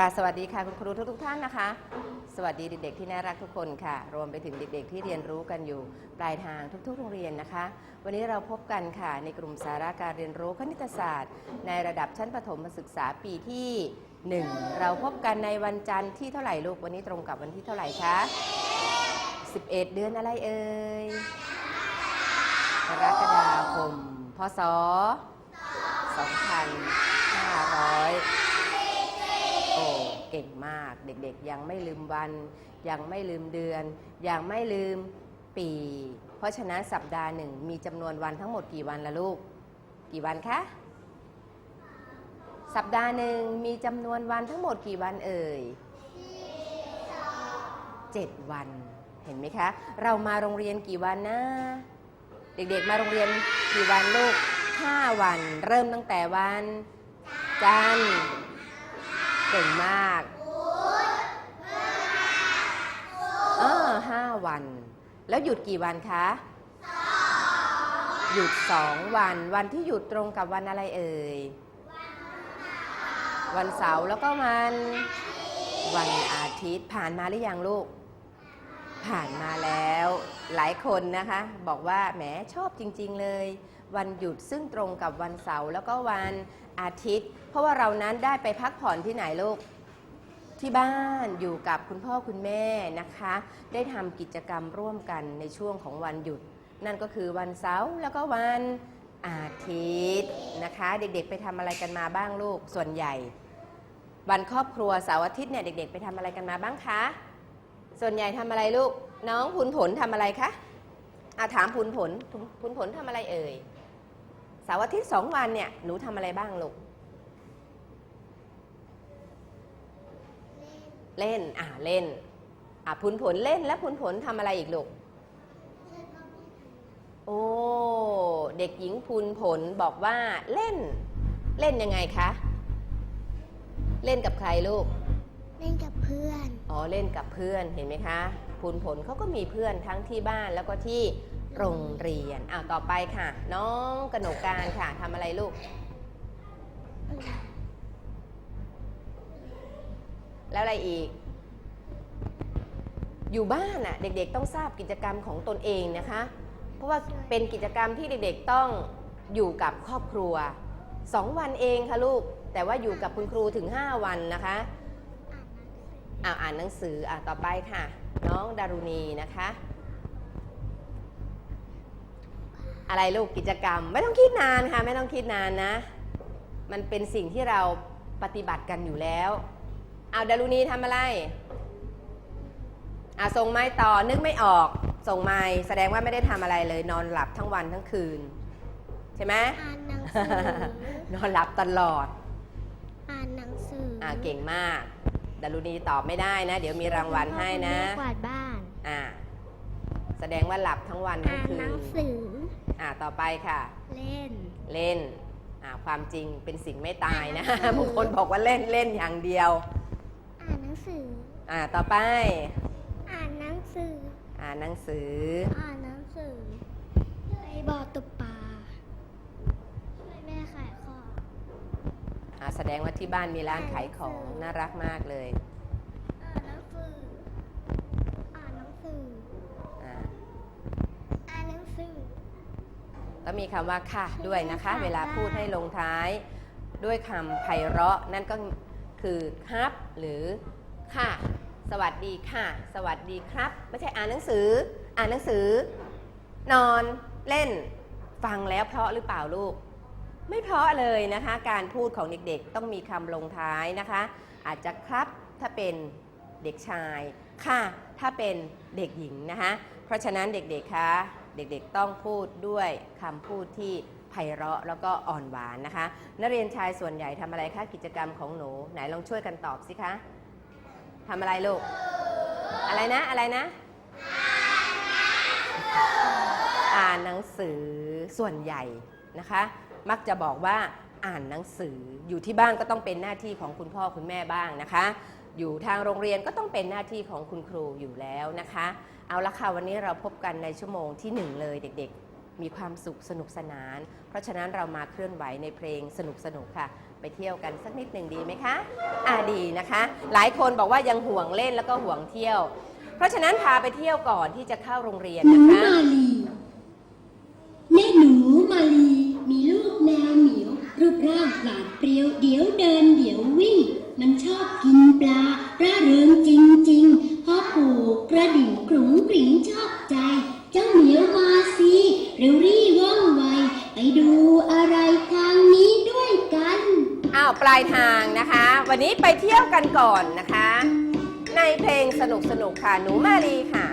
ค่ะสวัสดีค่ะคุณครูทุกทท่านนะคะ สวัสดีเด็กๆที่น่ารักทุกคนค่ะ รวมไปถึงเด็กๆที่เรียนรู้กันอยู่ปลายทางทุกๆ โรงเรียนนะคะ วันนี้เราพบกันค่ะในกลุ่มสาระการเรียนรู้คณิตศาสตร์ ในระดับชั้นประถมศึกษาปีที่ 1 เราพบกันในวันจันทร์ที่เท่าไหร่ลูกวันนี้ตรงกับวันที่เท่าไหร่คะ 11 เดือนอะไรเอ่ยกรกฎาคมพศ2500 โอ้เก่งมาก เด็กๆ ยังไม่ลืมวัน ยังไม่ลืมเดือน ยังไม่ลืมปี เพราะฉะนั้นสัปดาห์หนึ่งมีจำนวนวันทั้งหมดกี่วันละลูก กี่วันคะ สัปดาห์หนึ่งมีจำนวนวันทั้งหมดกี่วันเอ่ยเจ็ดวัน เห็นไหมคะ เรามาโรงเรียนกี่วันนะ เด็กๆมาโรงเรียนกี่วันลูก5วัน เริ่มตั้งแต่วัน จันทร์ เก่งมากเออห้าวัน แล้วหยุดกี่วันคะหยุดสองวัน วันที่หยุดตรงกับวันอะไรเอ่ย วันเสาร์แล้วก็วันวันอาทิตย์ผ่านมาหรือยังลูก ผ่านมาแล้ว หลายคนนะคะ บอกว่าแหมชอบจริง ๆ เลย วันหยุดซึ่งตรงกับวันเสาร์แล้วก็วันอาทิตย์ เพราะว่าเรานั้นได้ไปพักผ่อนที่ไหนลูกที่บ้านอยู่กับคุณพ่อคุณแม่นะคะ ได้ทำกิจกรรมร่วมกันในช่วงของวันหยุด นั่นก็คือวันเสาร์แล้วก็วันอาทิตย์นะคะ เด็กๆไปทำอะไรกันมาบ้างลูกส่วนใหญ่ วันครอบครัวเสาร์อาทิตย์เนี่ยเด็ก ๆ ไปทำอะไรกันมาบ้างคะส่วนใหญ่ทำอะไรลูก น้องพุนผลทำอะไรคะอาถามพุนผลพุนผลทำอะไรเอ่ย เสาร์อาทิตย์สองวันเนี่ยหนูทำอะไรบ้างลูก เล่น อ่าเล่น อ่าพุนผลเล่นแล้วพุนผลทำอะไรอีกลูก โอ้ เด็กหญิงพุนผลบอกว่าเล่น เล่นยังไงคะ เล่นกับใครลูก เล่นกับเพื่อน อ๋อ เล่นกับเพื่อน เห็นไหมคะพูนผลเขาก็มีเพื่อนทั้งที่บ้านแล้วก็ที่ โรงเรียนอ้าวต่อไปค่ะ น้องกนกการค่ะทำอะไรลูก แล้วอะไรอีก อยู่บ้านน่ะ เด็กๆต้องทราบกิจกรรมของตนเองนะคะ เพราะว่าเป็นกิจกรรมที่เด็กๆต้องอยู่กับครอบครัว2วันเองค่ะลูก แต่ว่าอยู่กับคุณครูถึง 5 วันนะคะอ่าอ่านหนังสืออ่าต่อไปค่ะ น้องดารุณีนะคะ อะไรลูกกิจกรรม ไม่ต้องคิดนานค่ะ ไม่ต้องคิดนานนะ มันเป็นสิ่งที่เราปฏิบัติกันอยู่แล้ว เอาดารุณีทำอะไรอ่าส่งไม้ต่อนึกไม่ออก ส่งไม้แสดงว่าไม่ได้ทำอะไรเลย นอนหลับทั้งวันทั้งคืน ใช่ไหมอ่านหนังสือนอนหลับตลอด อ่านหนังสืออ่าเก่งมากดารุณีตอบไม่ได้นะ เดี๋ยวมีรางวัลให้นะกวาดบ้านอ่าแสดงว่าหลับทั้งวันทั้อ่างนคืหนันงสือ อ่าต่อไปค่ะ เล่น เล่นอ่าความจริงเป็นสิ่งไม่ตายนะอ่านหนังสือบางคนบอกว่าเล่นเล่นอย่างเดียว อ่านหนังสือ อ่าต่อไป อ่านหนังสือ อ่านหนังสือ อ่านหนังสือไปบ่อตกปลาช่วยแม่ขายของอ่าแสดงว่าที่บ้านมีร้านขายของน่ารักมากเลย อ่านหนังสือ อ่านหนังสือ อ่า อ่านหนังสือ ก็ มีคำว่าค่ะด้วยนะคะค่ะเวลาพูดให้ลงท้ายด้วยคำไพเราะ นั่นก็คือครับหรือค่ะ สวัสดีค่ะ สวัสดีครับ ไม่ใช่อ่านหนังสือ อ่านหนังสือ นอนเล่น ฟังแล้วเพราะหรือเปล่าลูก ไม่เพราะเลยนะคะ การพูดของเด็กๆ ต้องมีคำลงท้ายนะคะ อาจจะครับถ้าเป็นเด็กชาย ค่ะ ถ้าเป็นเด็กหญิงนะคะ เพราะฉะนั้นเด็กๆคะ เด็กๆต้องพูดด้วยคำพูดที่ไพเราะแล้วก็อ่อนหวานนะคะ นักเรียนชายส่วนใหญ่ทำอะไรคะกิจกรรมของหนู ไหนลองช่วยกันตอบสิคะทำอะไรลูก อะไรนะอะไรนะ อ่านหนังสือส่วนใหญ่นะคะ มักจะบอกว่าอ่านหนังสืออยู่ที่บ้านก็ต้องเป็นหน้าที่ของคุณพ่อคุณแม่บ้างนะคะ อยู่ทางโรงเรียนก็ต้องเป็นหน้าที่ของคุณครูอยู่แล้วนะคะ เอาละค่ะวันนี้เราพบกันในชั่วโมงที่หนึ่งเลยเด็กๆ มีความสุขสนุกสนาน เพราะฉะนั้นเรามาเคลื่อนไหวในเพลงสนุกๆค่ะ ไปเที่ยวกันสักนิดหนึ่งดีไหมคะอ่าดีนะคะ หลายคนบอกว่ายังห่วงเล่นแล้วก็ห่วงเที่ยว เพราะฉะนั้นพาไปเที่ยวก่อนที่จะเข้าโรงเรียนหนูนะคะ มาลีแม่หนูมาลี มีลูกแมวเหมียว รูปร่างปราดเปรียว เดี๋ยวเดินเดี๋ยววิ่ง กินปลาร่าเริงจริงๆพ่อผูกกระดิ่งกรุงกริ่งชอบใจ เจ้าเหมียวมาสิเร็วรี่ว่องไว ไปดูอะไรทางนี้ด้วยกันอ้าวปลายทางนะคะ วันนี้ไปเที่ยวกันก่อนนะคะ ในเพลงสนุกสนุกๆค่ะหนูมาลีค่ะ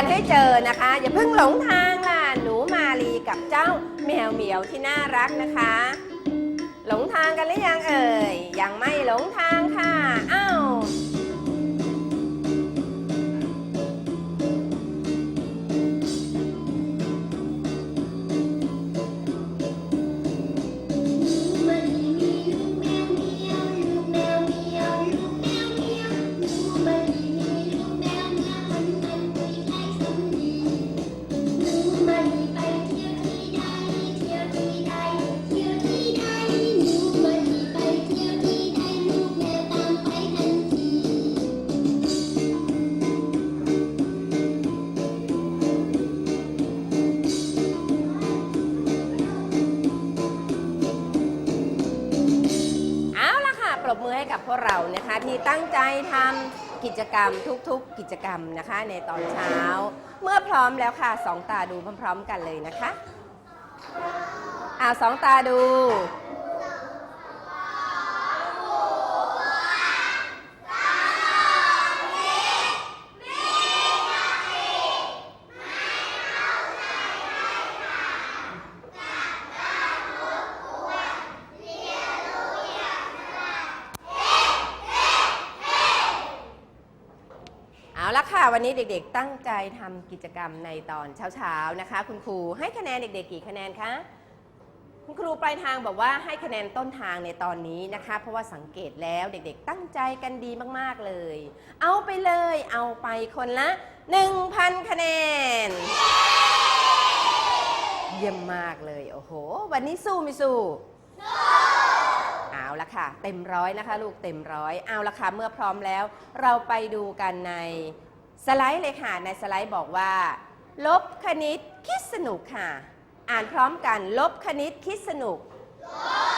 กันให้เจอนะคะ อย่าเพิ่งหลงทางล่ะหนูมาลีกับเจ้าแมวเหมียวที่น่ารักนะคะ หลงทางกันหรือยังเอ่ยยังไม่หลงทางค่ะ เรานะคะที่ตั้งใจทำกิจกรรมทุกๆ กิจกรรมนะคะ ในตอนเช้า เมื่อพร้อมแล้วค่ะสองตาดูพร้อม ๆ กันเลยนะคะอ่าสองตาดู ละค่ะ วันนี้เด็กๆ ตั้งใจทำกิจกรรมในตอนเช้าๆนะคะ คุณครูให้คะแนนเด็กๆ กี่คะแนนคะคุณครูปลายทางบอกว่าให้คะแนนต้นทางในตอนนี้นะคะ เพราะว่าสังเกตแล้วเด็กๆ ตั้งใจกันดีมากๆเลย เอาไปเลยเอาไปคนละ 1,000 คะแนน เยี่ยมมากเลย โอ้โห วันนี้สู้ไม่สู้เอาละค่ะ เต็มร้อยนะคะ ลูกเต็มร้อยเอาละค่ะ เมื่อพร้อมแล้ว เราไปดูกันใน สไลด์เลยค่ะ ในสไลด์บอกว่า ลบคณิตคิดสนุกค่ะ อ่านพร้อมกัน ลบคณิตคิดสนุกลบ